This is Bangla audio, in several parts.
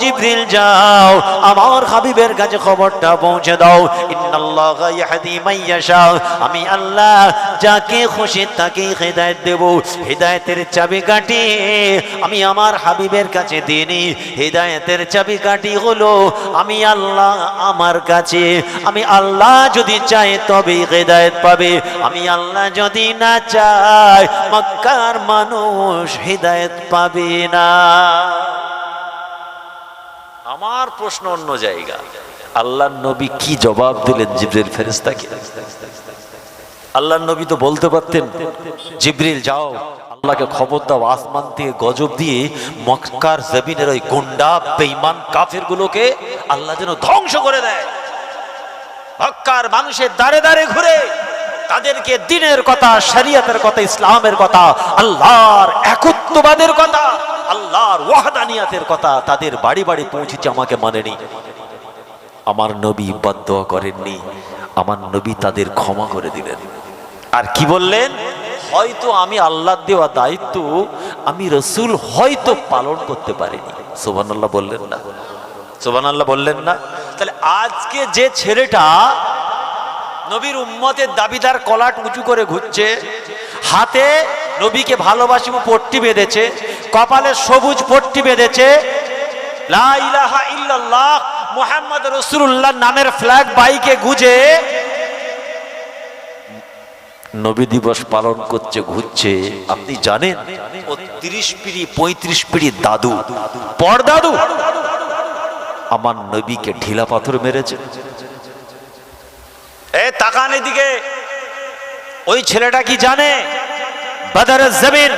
জিব্রিল, যাও, আমার হাবিবের কাছে খবরটা পৌঁছে দাও। আমি আল্লাহ যাকে খুশি তাকে হেদায়েত দেব। হেদায়েতের চাবিকাঠি আমি আমার হাবিবের কাছে দিইনি হেদায়েতের চাবিকাঠি হলো, আমি আল্লাহ আমার কাছে, আমি আল্লাহ যদি চাই তবে হেদায়েত পাবে। আমি আল্লাহ যদি না চাই, মক্কার মানুষ হেদায়েত পাবে না। আমার প্রশ্ন অন্য জায়গা। আল্লাহ নবী কি জবাব দিলেন জিব্রিল ফেরেস্তাকে আল্লাহ নবী তো বলতে পারতেন, জিব্রিল, যাও, আল্লাহকে খবর দাও, আসমান থেকে গজব দিয়ে মক্কার জমিনের ওই গুন্ডা, বেঈমান কাফের গুলোকে আল্লাহ যেন ধ্বংস করে দেয়। মক্কার মানুষের দাঁড়ে দাঁড়ে ঘুরে তাদেরকে দিনের কথা, শরিয়তের কথা, ইসলামের কথা, আল্লাহর একত্ববাদের কথা আল্লাহর ওয়াহদানিয়াতের কথা তাদের বাড়ি বাড়ি পৌঁছেছে, আমাকে মানেনি। আমার নবী বাধ্য করেননি, আমার নবী তাদের ক্ষমা করে দিলেন। আর কি বললেন? হয়তো আমি আল্লাহ দেওয়া দায়িত্ব, আমি রসুল হয়তো পালন করতে পারিনি। সোবান আল্লাহ বললেন না। সোবান আল্লাহ বললেন না। তাহলে আজকে যে ছেলেটা নবীর উম্মতের দাবিদার কলাট উঁচু করে ঘুরছে, হাতে নবীকে ভালোবাসিব পট্টি বেঁধেছে, কপালে সবুজ পট্টি বেঁধেছে। মোহাম্মদ রসুল্লাহ নামের ফ্ল্যাগ বাইকে গুজে। নবী দিবস পালন করছে, ঘুরছে, আপনি জানেন? ও তিরিশ পিড়ি, পঁয়ত্রিশ পিড়ি দাদু পর দাদু আমার নবীকে ঢিলা পাথর মেরেছে। এ তাকান এদিকে। ওই ছেলেটা কি জানে? বাদারের জমিন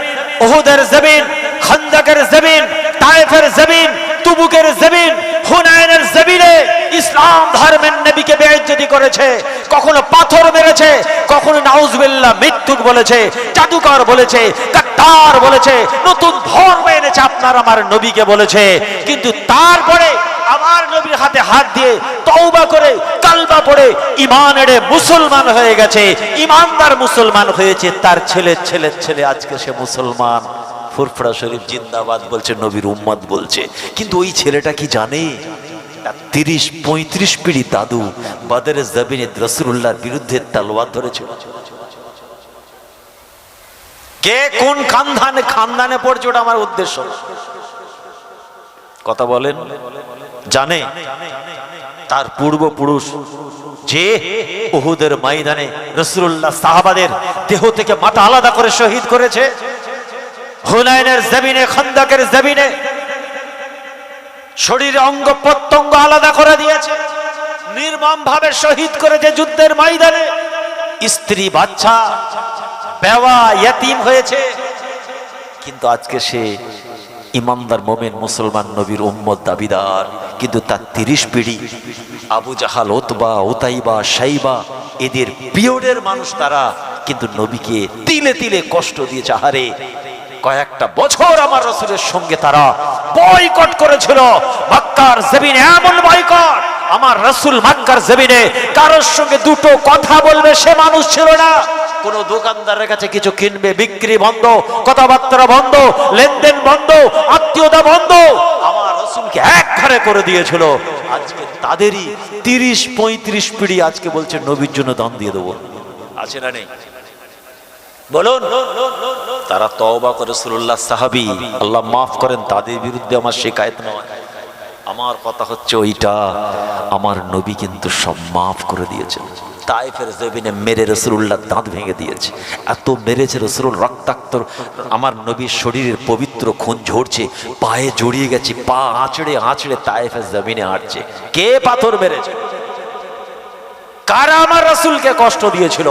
ওহুদের জমিন খন্দকের জমিন তায়েফের জমিন তুবুকের জমিন হুনায়নের জমিনে ইসলাম ধর্মের নবীকে বেইজ্জতি করেছে, কখনো পাথর মেরেছে, কখনো নাউজবিল্লাহ মৃত্যুক বলেছে, জাদুকর বলেছে কাত্তার বলেছে, নতুন ধর্ম এনেছে আপনার আমার নবীকে বলেছে। কিন্তু তারপরে আমার নবীর হাতে হাত দিয়ে তওবা করে কালবা পড়ে ইমান এড়ে মুসলমান হয়ে গেছে। ইমানদার মুসলমান হয়েছে, তার ছেলের ছেলের ছেলে আজকে সে মুসলমান। ফুরফুরা শরীফ জিন্দাবাদ বলছে, নবীর উম্মত বলছে। কিন্তু ওই ছেলেটা কি জানে? তিরিশ, পঁয়ত্রিশ পিড়ি দাদু বাদের জবিনে রসুল্লাহর বিরুদ্ধে তালোয়ার ধরেছিল। কে কোন খানদানে খানদানে পড়ছে ওটা আমার উদ্দেশ্য। কথা বলেন, জানে তার পূর্বপুরুষ যে ওহুদের ময়দানে রসুল্লাহ সাহাবাদের দেহ থেকে মাথা আলাদা করে শহীদ করেছে, হুনাইনের জমিনে, খন্দকের জমিনে, শরীরে অঙ্গ প্রত্যঙ্গ আলাদা করে দিয়েছে নির্মম ভাবে শহীদ করেছে যুদ্ধের ময়দানে, স্ত্রী, বাচ্চা, বেওয়া, ইয়তিম হয়েছে, কিন্তু আজকে সে ইমানদার মোমেন মুসলমান নবীর উম্মদ দাবিদার। কিন্তু তার তিরিশ পিড়ি, আবু জাহাল ওতবা ওতাইবা সাইবা এদের পিওরের মানুষ তারা। কিন্তু নবীকে তিলে তিলে কষ্ট দিয়েছে। আহারে, কয়েকটা বছর আমার রসুলের সঙ্গে তারা বয়কট করেছিল। মক্কার জমিন এমন বয়কট আমার রসুল মক্কার জমিনে কারোর সঙ্গে দুটো কথা বলবে সে মানুষ ছিল না। কোন দোকানদারের কাছে কিছু কিনবে, বিক্রি বন্ধ, কথাবার্তা বন্ধ, লেনদেন বন্ধ, আত্মীয়তা বন্ধ। আমার রসুলকে এক ঘরে করে দিয়েছিল। আজকে তাদেরই তিরিশ পঁয়ত্রিশ পিড়ি আজকে বলছে, নবীর জন্য দান দিয়ে দেবো। আছে না নেই? বলুন। তারা তওবা করে সুল্লাহ সাহাবি, আল্লাহ মাফ করেন, তাদের বিরুদ্ধে আমার শেখায়ত নয়। আমার কথা হচ্ছে ওইটা। আমার নবী কিন্তু সব মাফ করে দিয়েছেন তাইফের জমিনে মেরে রসুল্লাহ দাঁত ভেঙে দিয়েছে। এত মেরেছে রসুল রক্তাক্ত। আমার নবীর শরীরের পবিত্র খুন ঝরছে, পায়ে জড়িয়ে গেছে, পা আঁচড়ে আঁচড়ে তাইফের জমিনে হাঁটছে। কে পাথর মেরেছে? কারা আমার রসুলকে কষ্ট দিয়েছিল?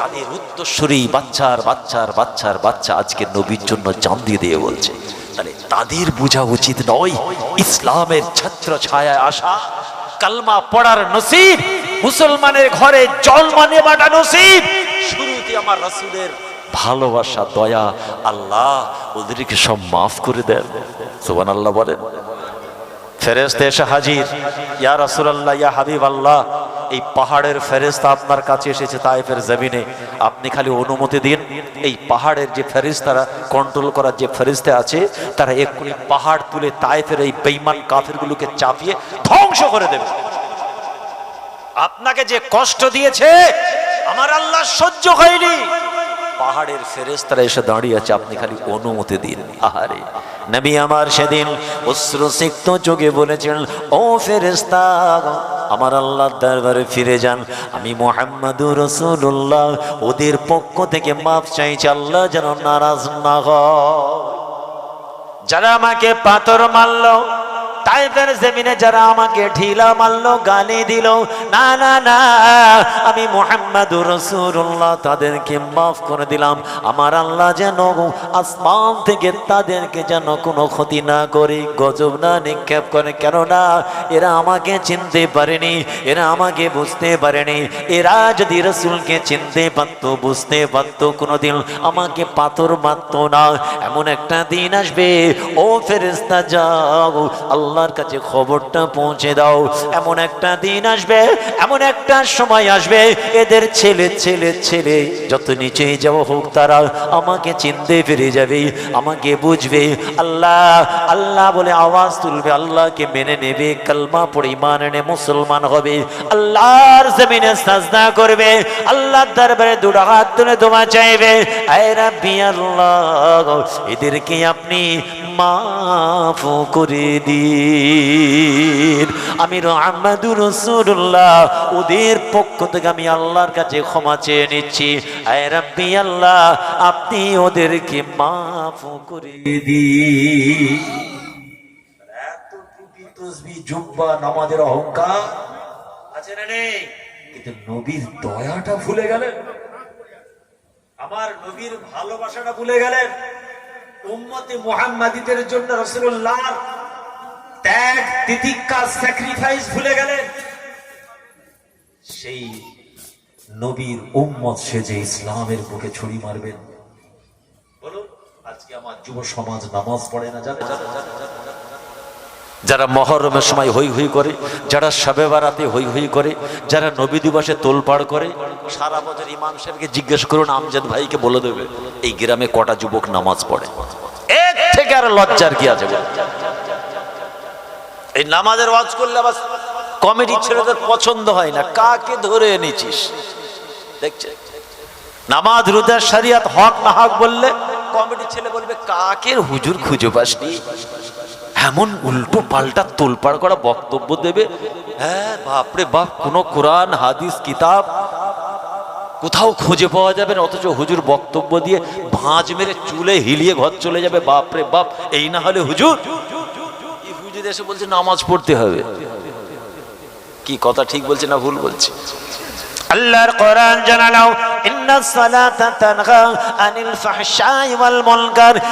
তাদের উত্তরস্বরী বাচ্চার বাচ্চার বাচ্চার বাচ্চা আজকে নবীর জন্য জান দিয়ে দিয়ে বলছে। তাহলে তাদের বোঝা উচিত নয়, ইসলামের ছত্র ছায়ায় আসা, কালমা পড়ার নসিব, মুসলমানের ঘরে জন্ম নেবাটা নসিব। শুরুতে আমার রসুলের ভালোবাসা, দয়া, আল্লাহ ওদেরকে সব মাফ করে দেন। সোবান আল্লাহ বলেন। ফেরেস্তে এসে হাজির। ইয়া রাসূলুল্লাহ, ইয়া হাবিব আল্লাহ এই পাহাড়ের ফেরেস্তা আপনার কাছে এসেছে তাইফের জমিনে। আপনি খালি অনুমতি দিন, এই পাহাড়ের যে ফেরিস্তারা কন্ট্রোল করার যে ফেরিস্তা আছে, তারা এক্ষুনি পাহাড় তুলে তাইফের এই বেইমান কাফেরগুলোকে চাপিয়ে ধ্বংস করে দেবে। আপনাকে যে কষ্ট দিয়েছে, আমার আল্লাহ সহ্য হয়নি। পাহাড়ের ফেরেস্তারা এসে দাঁড়িয়ে আছে, আপনি খালি অনুমতি দিন। আহারে, নবী আমার সেদিন অশ্রুসিক্ত চোখে বলেছেন, ও ফেরেস্তা আমার আল্লাহর দরবারে ফিরে যান। আমি মোহাম্মদুর রসুল্লাহ ওদের পক্ষ থেকে মাফ চাইছি, আল্লাহ যেন নারাজ না হয়। যারা আমাকে পাথর মারলো তাইফের জমিনে যারা আমাকে ঢিলা মারলো, গালি দিল, না না না, আমি মোহাম্মদুর রসুল্লাহ তাদেরকে মাফ করে দিলাম। আমার আল্লাহ যেন আসমান থেকে তাদেরকে যেন কোনো ক্ষতি না করে, গজব না নিক্ষেপ করে। কেননা এরা আমাকে চিনতে পারেনি, এরা আমাকে বুঝতে পারেনি। এরা যদি রসুলকে চিনতে পারতো, বুঝতে পারতো, কোনোদিন আমাকে পাথর মারতো না। এমন একটা দিন আসবে, ও ফেরেস্তা যাও আল্লাহর কাছে খবরটা পৌঁছে দাও। এমন একটা দিন আসবে, এমন একটা সময় আসবে, এদের ছেলে ছেলে ছেলে, যত নিচে যাওয়া হোক তারা আমাকে চিনতে পেরে যাবে, আমাকে বুঝবে। আল্লাহ আল্লাহ বলে আওয়াজ তুলবে, আল্লাহকে মেনে নেবে, কালমা পড়ে ইমান এনে মুসলমান হবে। আল্লাহর জমিনে সাজনা করবে, আল্লাহর দরবারে দুটো হাত তুলে দোয়া চাইবে। আয় রাব্বি আল্লাহ, এদেরকে আপনি মাফ করে দিন। আমি রহমাদুর রসুল্লাহ ওদের পক্ষ থেকে আমি আল্লাহর কাছে ক্ষমা চেয়ে নিচ্ছি। আয় রাব্বি আল্লাহ, আপনি ওদেরকে মাফ করে দিন। নামাজের অহংকার আছে নবীর দয়াটা ভুলে গেলেন? আমার নবীর ভালোবাসাটা ভুলে গেলেন? উম্মতে মুহাম্মাদিদের জন্য রসুল্লাহ ত্যাগ তিতিক্ষা স্যাক্রিফাইস ভুলে গেলেন। সেই নবীর উম্মত সেজে ইসলামের বুকে ছুরি মারবেন। বলুন, আজকে আমার যুব সমাজ নামাজ পড়ে না জানে। যারা মহরমের সময় হই হই করে, যারা শবে বারাতে হই হই করে, যারা নবী দিবসে তোলপাড় করে, সারা বছর ইমাম সাহেবকে জিজ্ঞেস করুন, আমজাদ ভাইকে বলে দেবে, এই গ্রামে কটা যুবক নামাজ পড়ে। এর থেকে আর লজ্জার কি আছে এই নামাজের ওয়াজ করলে আবার কমেডি ছেলেদের পছন্দ হয় না, কাকে ধরে এনেছিস? দেখছে? নামাজ রোজার শরিয়াত, হক না হক বললে কমেডি ছেলে বলবে, কাকের হুজুর খুঁজে পাসনি? এমন উল্টো পাল্টা তোলপাড় করা বক্তব্য দেবে? হ্যাঁ বাপরে বাপ, কোন কোরআন, হাদিস, কিতাব কোথাও খুঁজে পাওয়া যাবে না, অথচ হুজুর বক্তব্য দিয়ে ভাঁজ মেরে চুলে হিলিয়ে ঘর চলে যাবে, বাপরে বাপ, এই না হলে হুজুর হুজুর এসে বলছে নামাজ পড়তে হবে। কি কথা ঠিক বলছে না ভুল বলছে? আল্লাহর কোরআন জানালাও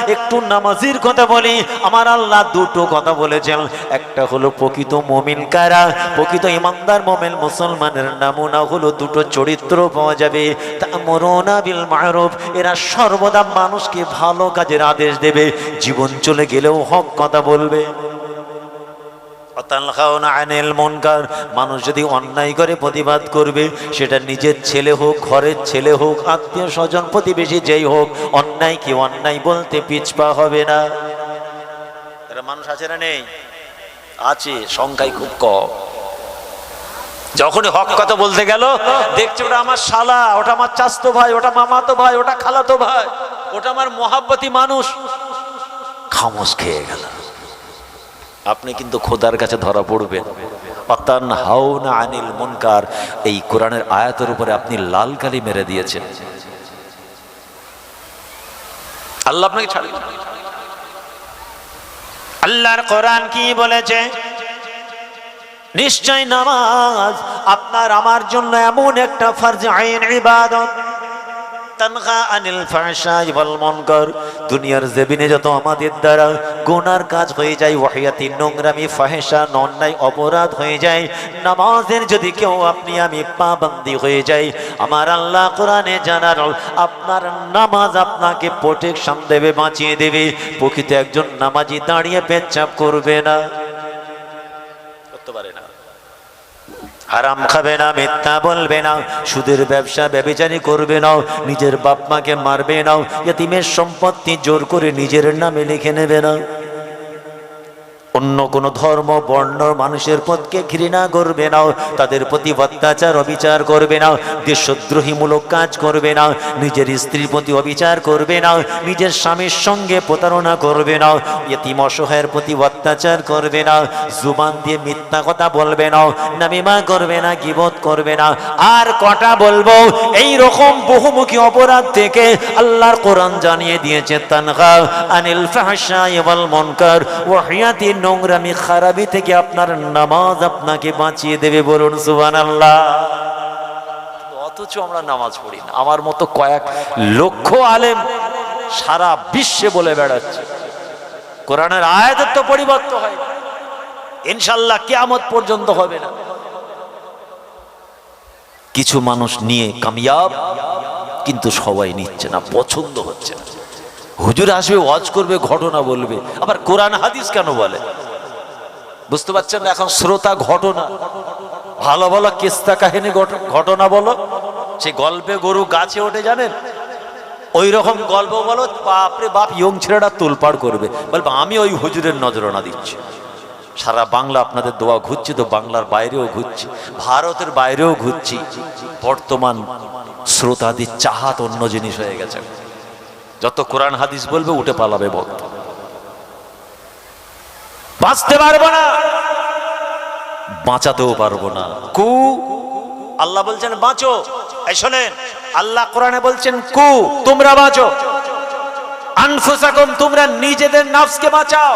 একটু নামাজের কথা বলি, আমার আল্লাহ দুটো কথা বলেছেন। একটা হলো প্রকৃত মুমিন কারা? প্রকৃত ইমানদার মুমিন মুসলমানের নমুনা হলো দুটো চরিত্র পাওয়া যাবে। তা'মুরুনা বিল মা'রুফ। এরা সর্বদা মানুষকে ভালো কাজের আদেশ দেবে। জীবন চলে গেলেও হক কথা বলবে। মানুষ যদি অন্যায় করে প্রতিবাদ করবে, সেটা নিজের ছেলে হোক, ঘরের ছেলে হোক, আত্মীয় স্বজন, প্রতিবেশী যেই হোক, অন্যায় কি অন্যায় বলতে পিছপা হবে না। মানুষ আছে না নেই? আছে সংখ্যায় খুব কম। যখনই হক কথা বলতে গেল, দেখছে ওটা আমার শালা, ওটা আমার চাস্তো ভাই, ওটা মামাতো ভাই, ওটা খালাতো ভাই, ওটা আমার মহাব্বতী মানুষ। খামোশ খেয়ে গেল। আপনি কিন্তু খোদার কাছে ধরা পড়বেন। অতান হাউনা আনিল মুনকার, এই কোরআনের আয়াতের উপরে আপনি লাল কালি মেরে দিয়েছেন। আল্লাহ আপনাকে ছাড়বে আল্লাহর কোরআন কি বলেছে? নিশ্চয় নামাজ আপনার আমার জন্য এমন একটা ফরজ আইন ইবাদত। তানহা আনিল ফাহশাই ওয়াল মুনকার। দুনিয়ার জমিনে যত আমাদের দ্বারা গুনার কাজ হয়ে যায়, ওয়াহিয়াতি নোংরামি ফাহেসা অন্যায় অপরাধ হয়ে যায়। নামাজের যদি কেউ আপনি, আমি পাবন্দি হয়ে যাই। আমার আল্লাহ কোরআনে জানার, আপনার নামাজ আপনাকে প্রোটেকশন দেবে, বাঁচিয়ে দেবে। প্রকৃত একজন নামাজি দাঁড়িয়ে পেচ্ছাপ করবে না। হারাম খাবে না, মিথ্যা বলবে না, সুদের ব্যবসা ব্যবচারি করবে না, নিজের বাপ মাকে মারবে না ইতিমের সম্পত্তি জোর করে নিজের নামে লিখে নেবে না। অন্য কোনো ধর্ম, বর্ণ মানুষের পথকে ঘৃণা করবে না, তাদের প্রতি অত্যাচার, অবিচার করবে না, দেশদ্রোহীমূলক কাজ করবে না, নিজের স্ত্রীর প্রতি অবিচার করবে না, নিজের স্বামীর সঙ্গে প্রতারণা করবে না, এতিম অসহায়ের প্রতি অত্যাচার করবে না, জুবান দিয়ে মিথ্যা কথা বলবে না, নামিমা করবে না, গিবত করবে না, আর কটা বলব? এই রকম বহুমুখী অপরাধ থেকে আল্লাহর কোরআন জানিয়ে দিয়েছে, তানহা আনিল ফাহশা ওয়াল মুনকার ওয়া হিয়াতি নোংরামি খারাপি থেকে আপনার নামাজ আপনাকে বাঁচিয়ে দেবে বলুন সুবান আল্লাহ অথচ আমরা নামাজ পড়ি না। আমার মতো কয়েক লক্ষ আলেম সারা বিশ্বে বলে বেড়াচ্ছে। কোরআনের আয়াতের তো পরিবর্তন হয়। ইনশাল্লাহ কিয়ামত পর্যন্ত হবে না। কিছু মানুষ নিয়ে কামিয়াব, কিন্তু সবাই নিচ্ছে না, পছন্দ হচ্ছে না। হুজুর আসবে, ওয়াজ করবে, ঘটনা বলবে। আবার কোরআন, হাদিস কেন বলে? বুঝতে পারছেন এখন শ্রোতা ঘটনা। ভালো ভালো কেস্তা কাহিনী ঘট- ঘটনা বলো। সে গল্পে গরু গাছে ওঠে, জানেন? ওই রকম গল্প বলো, বাপরে বাপ, ইয়ং ছেলেরা তোলপাড় করবে। বলবে, আমি ওই হুজুরের নজরানা দিচ্ছি। সারা বাংলা আপনাদের দোয়া ঘুরছি তো, বাংলার বাইরেও ঘুরছি, ভারতের বাইরেও ঘুরছি। বর্তমান শ্রোতাদের চাহাত অন্য জিনিস হয়ে গেছে। যত কোরআন হাদিস বলবে উঠে পালাবে ভক্ত বাঁচতে পারব না, বাঁচাতেও পারব না। কু, আল্লাহ বলছেন, বাঁচো। শোনেন, আল্লাহ কোরআনে বলছেন, কু, তোমরা বাঁচো। তোমরা নিজেদের নফসকে বাঁচাও।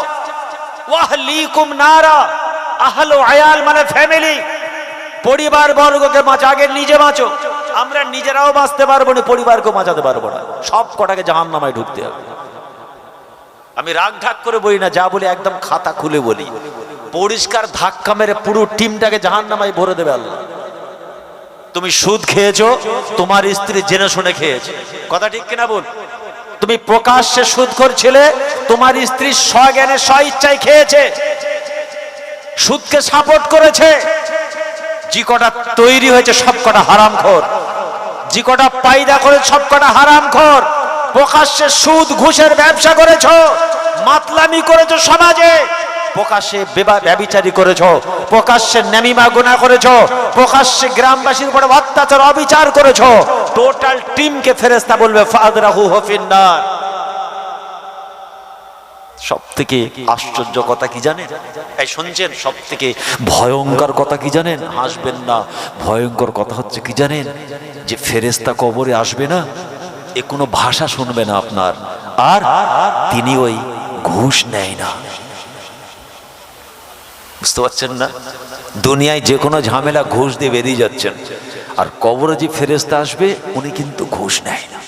আয়াল মানে ফ্যামিলি। পরিবার বর্গকে বাঁচা, আগে নিজে বাঁচো। আমরা নিজেরাও বাঁচতে পারব না পরিবারকে বাঁচাতে পারব না। সব কটাকে জাহান নামায় ঢুকতে হবে। আমি রাগ ঢাক করে বলি না, যা বলি একদম খাতা খুলে বলি। পরিষ্কার ধাক্কা মেরে পুরো টিমটাকে জাহান নামায় ভরে দেবে আল্লাহ। তুমি সুদ খেয়েছো, তোমার স্ত্রী জেনে শুনে খেয়েছে। কথা ঠিক কিনা বল? তুমি প্রকাশ্যে সুদ করছিলে তোমার স্ত্রী স্বজ্ঞানে স্ব ইচ্ছায় খেয়েছে। সুদকে সাপোর্ট করেছে। যে কটা তৈরি হয়েছে, সব কটা হারাম খোর যে কটা পায়দা করে সব কটা হারাম খোর প্রকাশ্যে সুদ, ঘুষের ব্যবসা করেছ, মাতলামি করেছ সমাজে, প্রকাশ্যে ব্যভিচারী করেছ, প্রকাশ্যে নেমিমা গুণা করেছ, প্রকাশ্যে গ্রামবাসীর উপরে অত্যাচার, অবিচার করেছ টোটাল টিমকে ফেরেস্তা বলবে, ফাদরাহু হফিন্নার। সব থেকে আশ্চর্য কথা কি জানেন? এই শুনছেন সব থেকে ভয়ঙ্কর কথা কি জানেন? হাসবেন না। ভয়ঙ্কর কথা হচ্ছে কি জানেন? যে ফেরেস্তা কবরে আসবে না, এ কোনো ভাষা শুনবে না আপনার। আর তিনি ওই ঘুষ নেয় না। বুঝতে পারছেন না? দুনিয়ায় যে কোনো ঝামেলা ঘুষ দিয়ে বেরিয়ে যাচ্ছেন। আর কবরে যে ফেরেস্তা আসবে, উনি কিন্তু ঘুষ নেয় না।